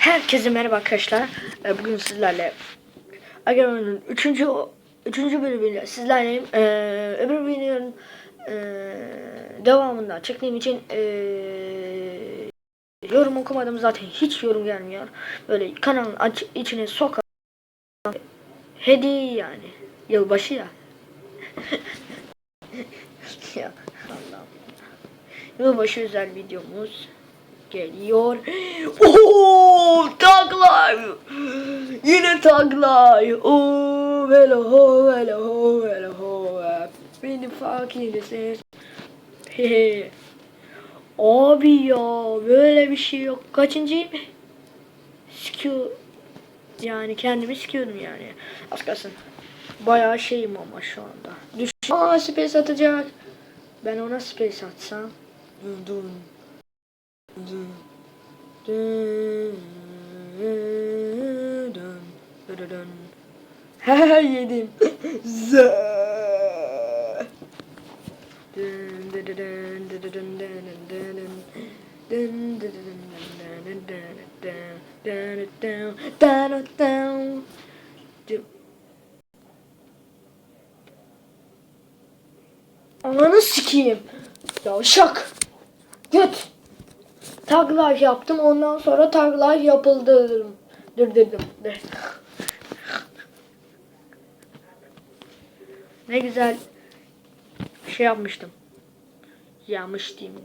Herkese merhaba arkadaşlar. Ee, Bugün sizlerle Agamemnon'un 3. 3. bölümüyle sizlerleyim. Ee, öbür videonun e, devamında çektiğim için e, yorum okumadım zaten hiç yorum gelmiyor. Böyle kanalın aç, içine sokan hediye yani. Yılbaşı ya. ya Allah'ım. Yılbaşı özel videomuz geliyor. Oo, Tag Life. Yine Tag Life. Oo, hello ho, hello ho, hello ho. Beni fucking ses. Hehe. Abi ya böyle bir şey yok. Kaçıncıyım? Sikiyor. Yani kendimi sikiyordum yani. Az kalsın. Bayağı şeyim ama şu anda. Düş. Aa space atacak. Ben ona space atsam. Dun dun. He yedim. Ananı sikeyim. Yavşak. Git. Tag life yaptım ondan sonra tag life yapıldı. Dur. Ne güzel şey yapmıştım. Yanlış diyeyim.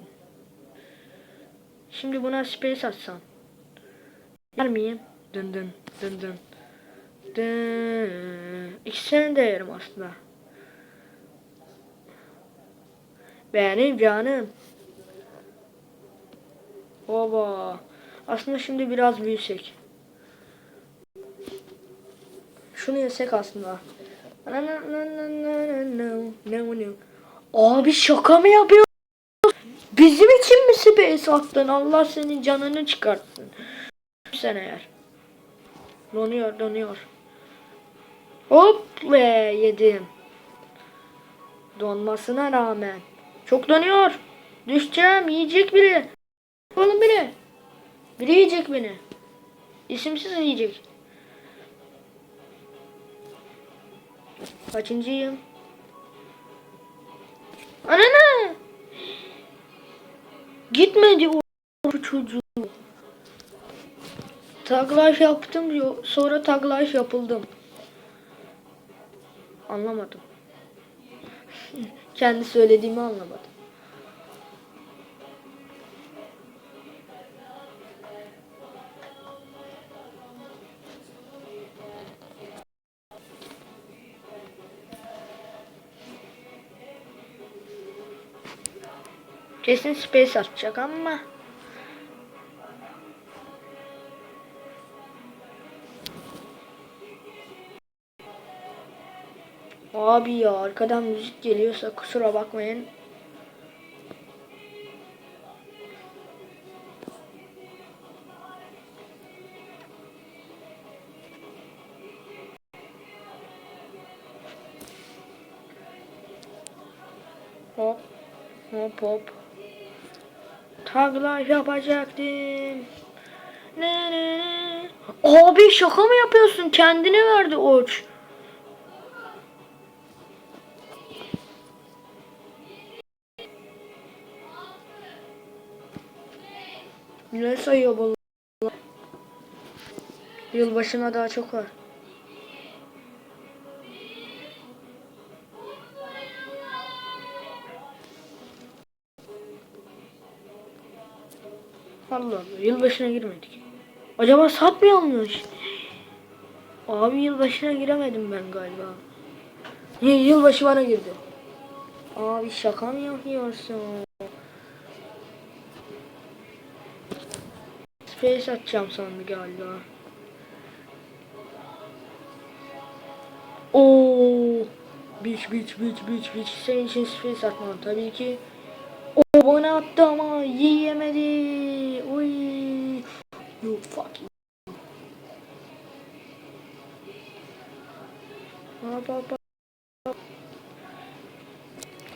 Şimdi buna space atsam. Yer miyim? Dın dın dın dın. Dın. İkisini de yerim aslında. Benim canım. Baba. Aslında şimdi biraz büyüsek. Şunu yesek aslında. Abi şaka mı yapıyor? Bizim için mi space attın? Allah senin canını çıkartsın. Sen eğer. Donuyor donuyor. Hop ve yedim. Donmasına rağmen. Çok donuyor. Düşeceğim. Yiyecek biri. Oğlum biri. Biri yiyecek beni. İsimsiz yiyecek. Kaçıncıyım? Anana! Gitmedi o çocuğu. Taglaş yaptım sonra taglaş yapıldım. Anlamadım. Kendi söylediğimi anlamadım. Kesin space atacak ama Abi ya arkadan müzik geliyorsa kusura bakmayın. Hop hop hop. Life yapacaktım. Ne ne ne. Abi şaka mı yapıyorsun? Kendine verdi oç. Ne sayıyor bu? Yılbaşına daha çok var. Allah Allah. Yılbaşına girmedik. Acaba satmıyor muymuş? Abi yılbaşına giremedim ben galiba. Y- Yılbaşı bana girdi. Abi şaka mı yapıyorsun? Space atacağım sandı galiba. Oo, biç biç biç biç biç. Senin için space atmam tabii ki. O bana attı ama yiyemedi.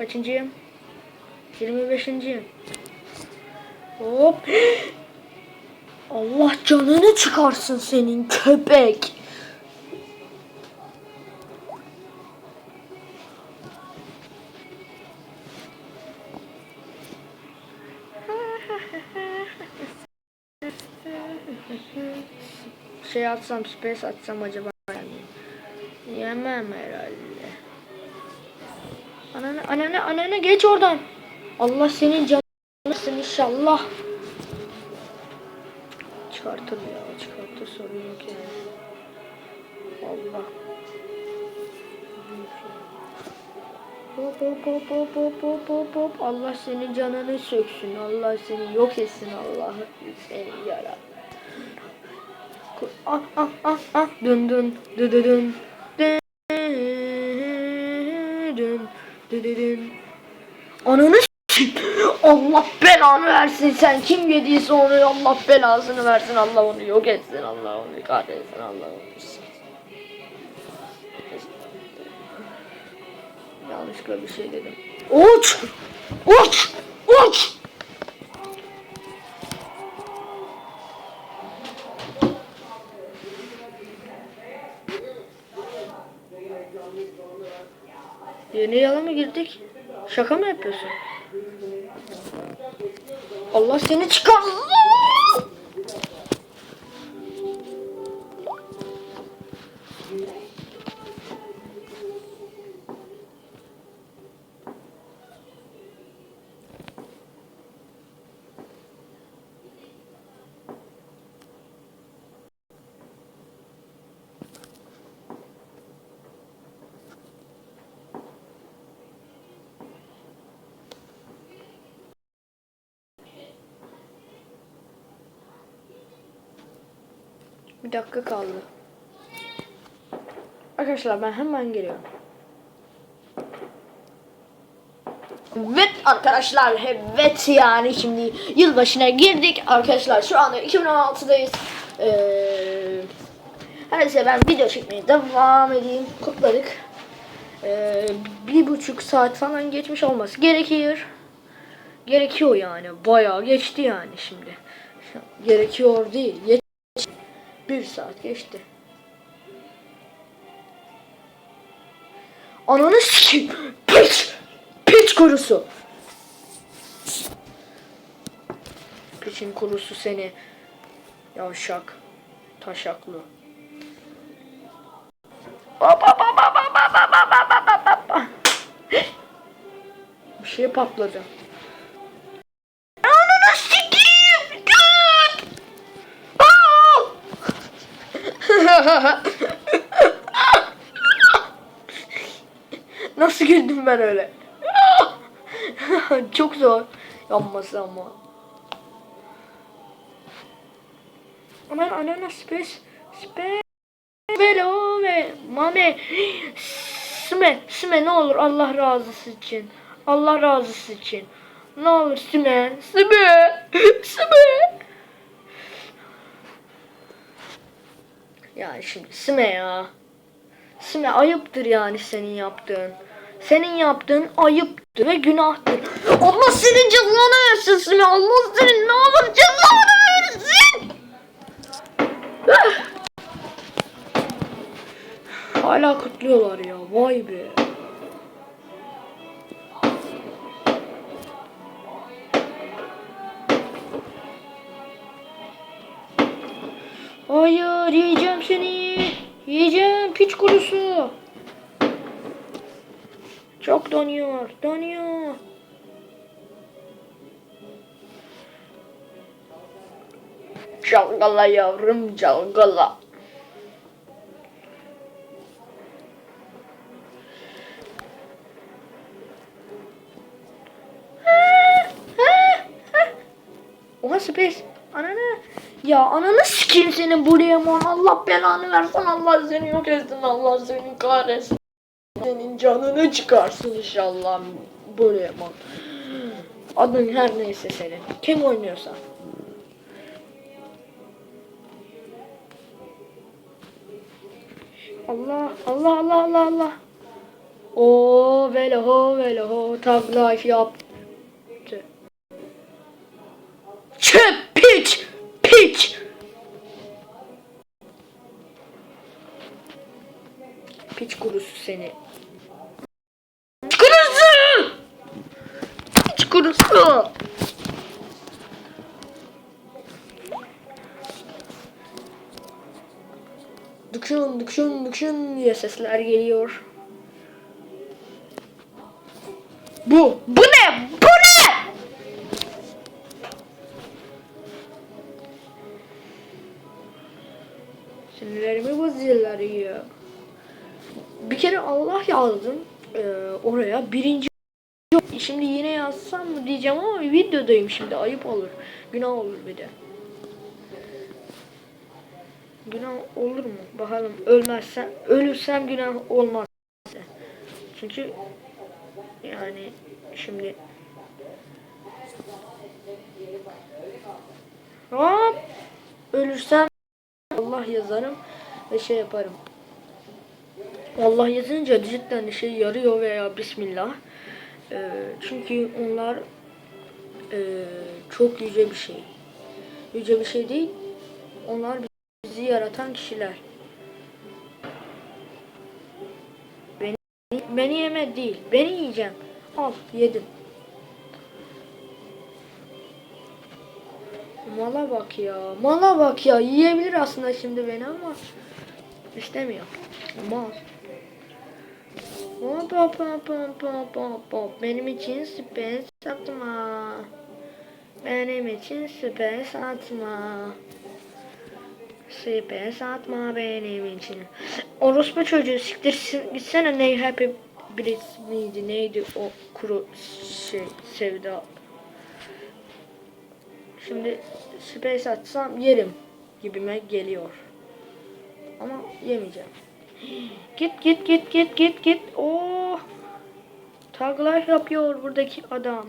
Kaçıncıyım? 25. Hop. Allah canını çıkarsın senin köpek. Şey atsam, space atsam acaba yani. Yemem herhalde. Ananı, ananı, ananı geç oradan. Allah senin canını inşallah. Çıkartır ya, çıkartır sorun yok yani. Allah. Hop hop hop hop hop hop hop hop. Allah senin canını söksün. Allah seni yok etsin. Allah seni yarar. Ah ah ah ah. Dün dün dün dün dün. Dün dün. Ananı. Allah belanı versin sen kim yediyse onu Allah belasını versin Allah onu yok etsin Allah onu kahretsin Allah onu. Yanlışlıkla bir şey dedim. Uç! Uç! Uç! Yeni yala mı girdik? Şaka mı yapıyorsun? Allah seni çıkar. Bir dakika kaldı. Arkadaşlar ben hemen geliyorum. Evet arkadaşlar evet yani şimdi yılbaşına girdik. Arkadaşlar şu anda 2016'dayız ee, neyse ben video çekmeye devam edeyim. Kutladık. Ee, bir buçuk saat falan geçmiş olması gerekiyor. Gerekiyor yani bayağı geçti yani şimdi. Gerekiyor değil geç bir saat geçti. Ananı sikeyim. Piç. Piç kurusu. Piçin kurusu seni. Yavşak. Taşaklı. Bir şey patladı. Nasıl güldüm ben öyle? Çok zor. Yanması ama. Aman anana space space velo ve mame. Süme Süme ne olur Allah razısı için. Allah razısı için. Ne olur Süme Süme Süme Ya şimdi Süme ya Süme ayıptır yani senin yaptığın. Senin yaptığın ayıptır ve günahtır. Allah senin cezanı versin Süme. Allah senin ne olur cezanı versin. Ah! Hala kutluyorlar ya. Vay be. Hayır yiyeceğim seni. Yiyeceğim piç kurusu. Çok donuyor, donuyor. Çalgala yavrum çalgala. Ya ananı sikeyim senin buraya mon. Allah belanı versin. Allah seni yok etsin. Allah seni kahretsin. Senin canını çıkarsın inşallah buraya mon. Adın her neyse senin. Kim oynuyorsa. Allah Allah Allah Allah Allah. O vele ho vele ho tag life yaptı. Çöp piç seni. Kurusu! Hiç kurusu! Dıkşın dıkşın dıkşın diye sesler geliyor. Bu, bu ne? Bu ne? Sinirlerimi bozuyorlar ya. Bir kere Allah yazdım eee, oraya birinci yok. Şimdi yine yazsam mı diyeceğim ama videodayım şimdi ayıp olur. Günah olur bir de. Günah olur mu? Bakalım ölmezsem, ölürsem günah olmaz. Çünkü yani şimdi hop ölürsem Allah yazarım ve şey yaparım. Allah yazınca cidden de şey yarıyor veya Bismillah. Ee, çünkü onlar ee, çok yüce bir şey. Yüce bir şey değil. Onlar bizi yaratan kişiler. Beni, beni yeme değil. Beni yiyeceğim. Al yedim. Mala bak ya. Mala bak ya. Yiyebilir aslında şimdi beni ama istemiyor. Mal. Hop hop hop hop. Benim için süper satma. Benim için süper satma. Süper satma benim için. Orospu çocuğu siktirsin gitsene ne happy Blitz miydi neydi o kuru şey sevda. Şimdi space atsam yerim gibime geliyor. Ama yemeyeceğim. Git git git git git git. Oh. Tag life yapıyor buradaki adam.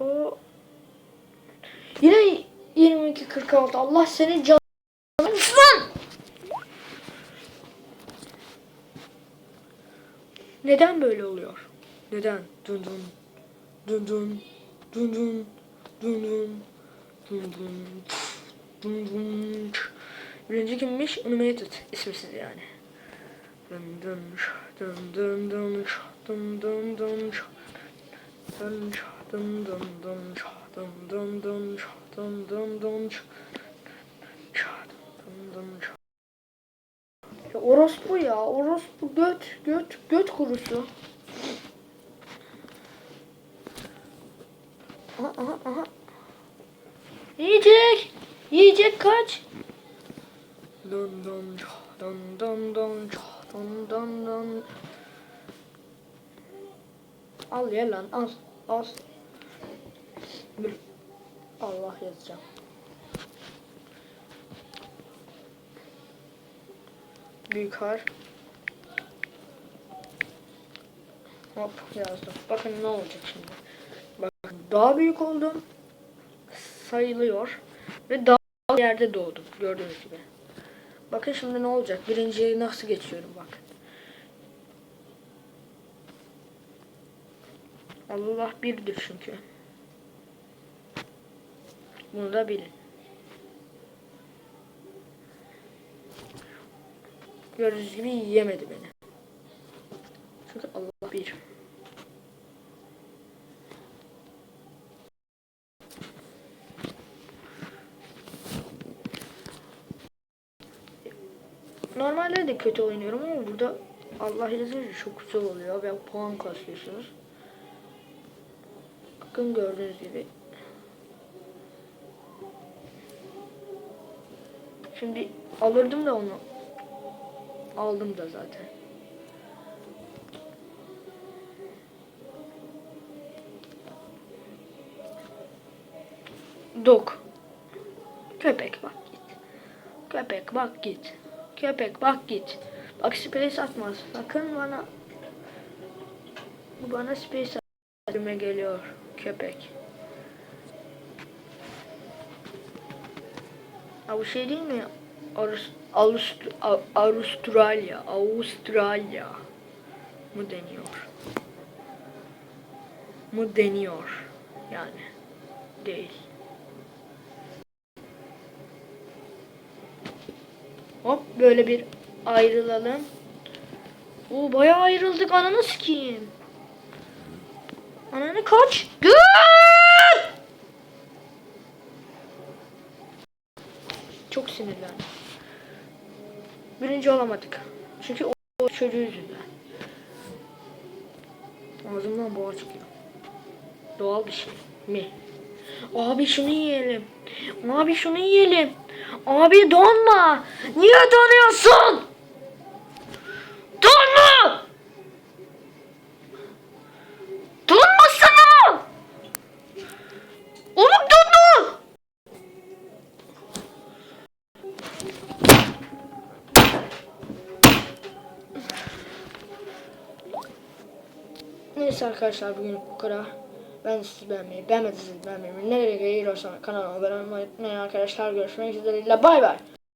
O Yine 22 46. Allah senin canını Lan! Neden böyle oluyor? Neden? Dun dun. Dun dun. Dun dun. Dun dun. Dun dun. Dun dun. Birinci kimmiş? Animated. İsmisiz yani. Dun dun dun. Dun dun dun. Dun dun dun dun. Dun dun dun. Dun dun dun. Dun dun. Ya orospu ya, orospu göt, göt, göt kurusu. Aha, aha, aha. Yiyecek, yiyecek kaç. Dun dun dun dun dun dun dun dun. Al ye lan, al, al. Dur. Allah yazacağım. Büyük har. Hop yazdım. Bakın ne olacak şimdi. Bakın daha büyük oldum. Sayılıyor. Ve daha yerde doğdum. Gördüğünüz gibi. Bakın şimdi ne olacak. Birinciye nasıl geçiyorum bakın. Allah birdir çünkü. Bunu da bilin. Gördüğünüz gibi yiyemedi beni. Çünkü Allah bir. Normalde de kötü oynuyorum ama burada Allah yazınca çok güzel oluyor ve puan kasıyorsunuz. Bakın gördüğünüz gibi. Şimdi alırdım da onu. Aldım da zaten. Dok. Köpek bak git. Köpek bak git. Köpek bak git. Bak space atmaz. Sakın bana bu bana space atmaya geliyor köpek. Ha bu şey değil mi? Avustralya, Avustralya mı deniyor? Mu deniyor yani değil. Hop böyle bir ayrılalım. Oo bayağı ayrıldık ananı sikeyim. Ananı kaç. Gül! Çok sinirlendim. Birinci olamadık. Çünkü o, o çocuğu yüzünden. Ağzımdan boğa çıkıyor. Doğal bir şey mi? Abi şunu yiyelim. Abi şunu yiyelim. Abi donma. Niye donuyorsun? Donma. Donmasana. Oğlum donma. Neyse arkadaşlar bugün bu kadar. Ben de sizi beğenmeyi, beğenmediyseniz beğenmeyi, nereye geliyorsa kanala abone olmayı unutmayın arkadaşlar. Görüşmek üzere. Bay bay.